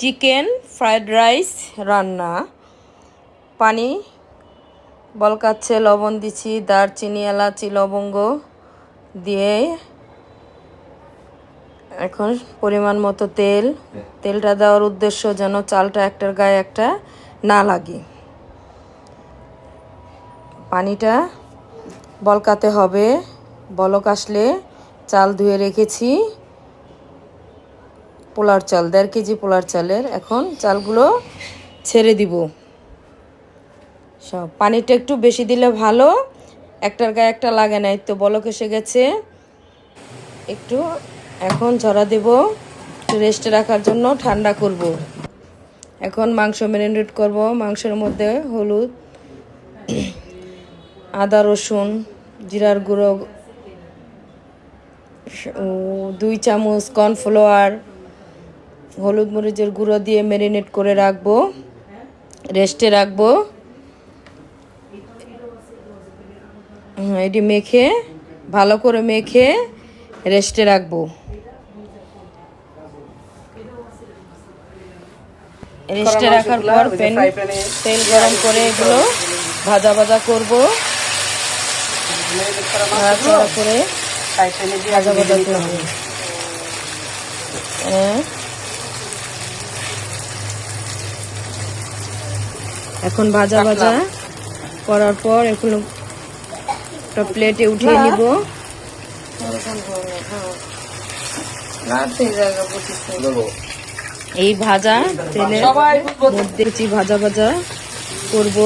Chicken fried rice, রান্না। পানি বলকাচ্ছে লবণ দিচ্ছি, দারচিনি, এলাচি, লবঙ্গ দিয়ে এখন পরিমাণ মতো তেল। তেলটা দেওয়ার উদ্দেশ্য যেন চালটা একটার গায়ে একটা না লাগে। পানিটা বলকাতে হবে। বলক আসলে চাল ধুয়ে রেখেছি। পোলার চাল, দেড় কেজি পোলার চালের এখন চালগুলো ছেড়ে দিব। সব পানিটা একটু বেশি দিলে ভালো, একটার গায়ে একটা লাগে না তো বলক এসে গেছে। একটু এখন ঝরা দেব রেস্টে রাখার জন্য ঠান্ডা করব। এখন মাংস ম্যারিনেট করব, মাংসের মধ্যে হলুদ, আদা, রসুন, জিরার গুঁড়ো দুই চামচ কর্নফ্লাওয়ার হলুদ মরিচের গুঁড়ো দিয়ে ম্যারিনেট করে রাখব রেস্টে রাখব। এটি মেখে ভালো করে মেখে রেস্টে রাখব। রেস্টে রাখার পর প্যান তেল গরম করে এগুলো ভাজা ভাজা করব। নাড়াচাড়া করে ভাজা ভাজা করব। হ্যাঁ। এখন ভাজা ভাজা করার পর এগুলো একটা প্লেটে উঠিয়ে নিব। এই ভাজা তেলের মধ্যে ভাজা ভাজা করব।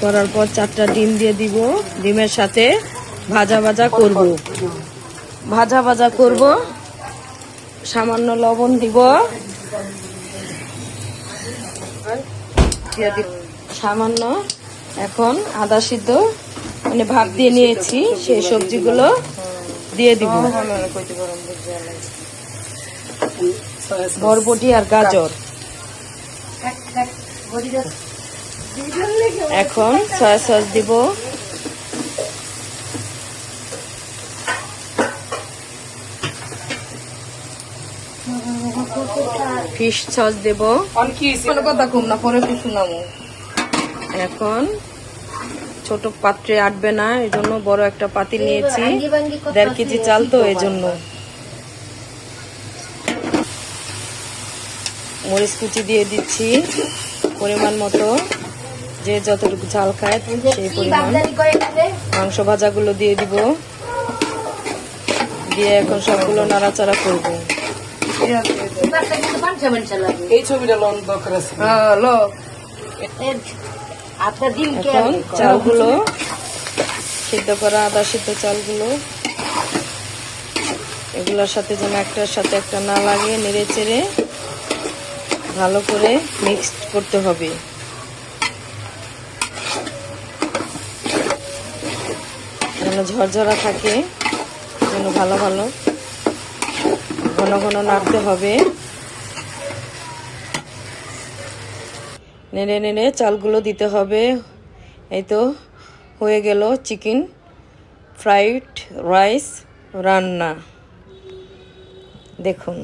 করার পর চারটা ডিম দিয়ে দিব। ডিমের সাথে ভাজা ভাজা করব। ভাজা ভাজা করব। সামান্য লবণ দিব। সামান্য এখন আদা সিদ্ধ মানে ভাপ দিয়ে নিয়েছি, সেই সবজিগুলো দিয়ে দিব। বরবটি আর গাজর। এখন সয়া সস দিব। ফিশ সস দেব। কথা কম না পরে কি শুনামো এখন ছোট পাত্রে আটবে না এই জন্য বড় একটা পাতি নিয়েছি। দেড় কেজি চাল তো এই জন্য মরিচ কুচি দিয়ে দিচ্ছি পরিমাণ মতো। যে যতটুকু ঝাল খায় সেই পরিমাণ। মাংস ভাজাগুলো দিয়ে দিব। দিয়ে এখন সবগুলো নাড়াচাড়া করব। চালগুলো সিদ্ধ করা আদা সিদ্ধ চালগুলো। এগুলোর সাথে যেন একটার সাথে একটা না লাগে নেড়ে চেড়ে ভালো করে মিক্সড করতে হবে। যেন ঝরঝরা থাকে, যেন ভালো ভালো। ঘন ঘন নাড়তে হবে। নেড়ে নেড়ে চালগুলো দিতে হবে। এই তো হয়ে গেল চিকেন ফ্রাইড রাইস রান্না। দেখুন।